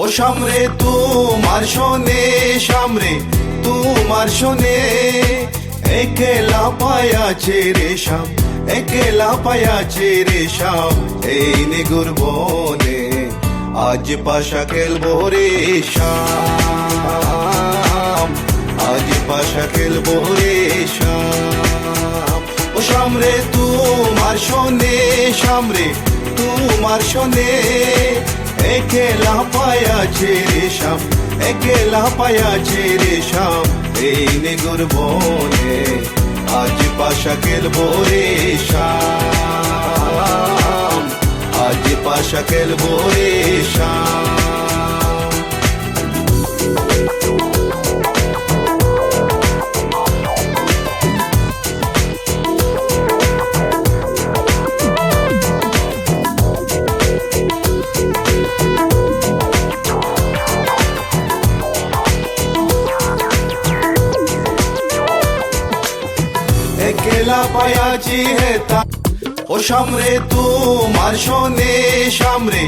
ও সামরে, তোমার শোনে, সামরে, তোমার শোনে। একেলা পায়াছে রে শাম একেলা পায়াছে রে শাম এই নিগুর বনে আজ পাশা খেলব রে শাম আজ পাশা খেলব রে শাম ও সামরে, তোমার শোনে, সামরে, তোমার শোনে। একেলা পায়াছে রে শাম একেলা পায়াছে রে শাম এই নেগুর বনে আজ পাশা খেলব রে শাম আজ পাশা খেলব রে একেলা পায়াছি হেতা ও সামরে তোমার সনে সামরে